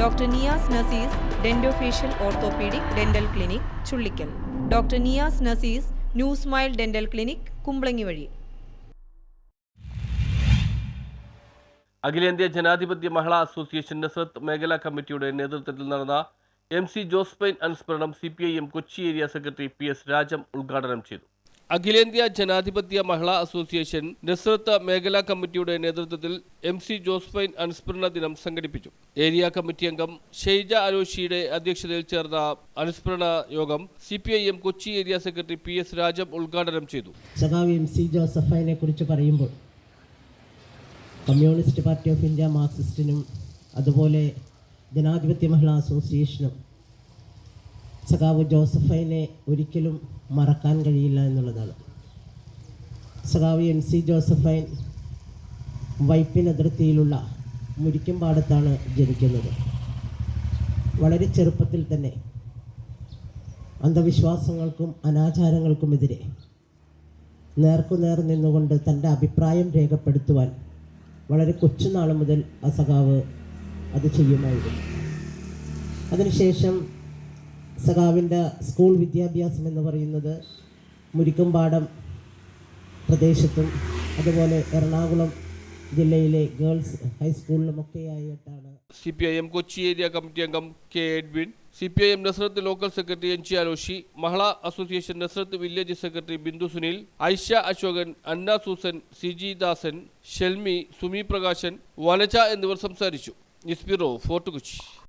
Doctor Niyas Nazeez dentofacial orthopaedic dental clinic Chullickal. Doctor Niyas Nazeez new smile dental clinic Kumbalangi വഴി. അഖിലേന്ത്യാ ജനാധിപത്യ മഹിളാ association Nazareth മേഖലാ കമ്മിറ്റിയുടെ നേതൃത്വത്തിൽ നടന്ന എം സി ജോസ്പൈൻ അനുസ്മരണം C P I M Kochi area secretary P S Rajam ഉദ്ഘാടനം ചെയ്തു. അഖിലേന്ത്യാ ജനാധിപത്യ മഹിളാ അസോസിയേഷൻ നസ്രത്ത് മേഖലാ കമ്മിറ്റിയുടെ നേതൃത്വത്തിൽ എം സി ജോസ്ഫൈൻ അനുസ്മരണ ദിനം സംഘടിപ്പിച്ചു. ഏരിയ കമ്മിറ്റി അംഗം ഷെയ്ജ അലോഷിയുടെ അധ്യക്ഷതയിൽ ചേർന്ന അനുസ്മരണ യോഗം C P I M Kochi area secretary P S Rajam ഉദ്ഘാടനം ചെയ്തു. എം സി ജോസഫൈനെ കുറിച്ച് പറയുമ്പോൾ കമ്മ്യൂണിസ്റ്റ് പാർട്ടി ഓഫ് ഇന്ത്യ മാർക്സിസ്റ്റിനും അതുപോലെ ജനാധിപത്യ മഹിളാ അസോസിയേഷനും സഖാവ് ജോസഫൈനെ ഒരിക്കലും മറക്കാൻ കഴിയില്ല എന്നുള്ളതാണ്. സഖാവ് എൻ സി ജോസഫൈൻ വൈപ്പിൻ അതിർത്തിയിലുള്ള മുരിക്കുംപാടത്താണ് ജനിക്കുന്നത്. വളരെ ചെറുപ്പത്തിൽ തന്നെ അന്ധവിശ്വാസങ്ങൾക്കും അനാചാരങ്ങൾക്കുമെതിരെ നേർക്കുനേർ നിന്നുകൊണ്ട് തന്റെ അഭിപ്രായം രേഖപ്പെടുത്തുവാൻ വളരെ കൊച്ചുനാൾ മുതൽ ആ സഖാവ് അത് ചെയ്യുമായിരുന്നു. അതിനുശേഷം സഖാവിന്റെ സ്കൂൾ വിദ്യാഭ്യാസം എന്ന് പറയുന്നത് മുരിക്കുംപാടം പ്രദേശത്തും അതുപോലെ എറണാകുളം ജില്ലയിലെ girls ഹൈസ്കൂളിലുമൊക്കെയായിട്ടാണ്. C P I M Kochi area committee അംഗം K Edwin C P I M Nazareth local secretary N G Aloshy മഹള association Nazareth village secretary Bindu Sunil Aisha Ashokan Anna Susan C G Dasan Shelmy Sumi Prakashan Vanaja എന്നിവർ സംസാരിച്ചു. News Fort Kochi.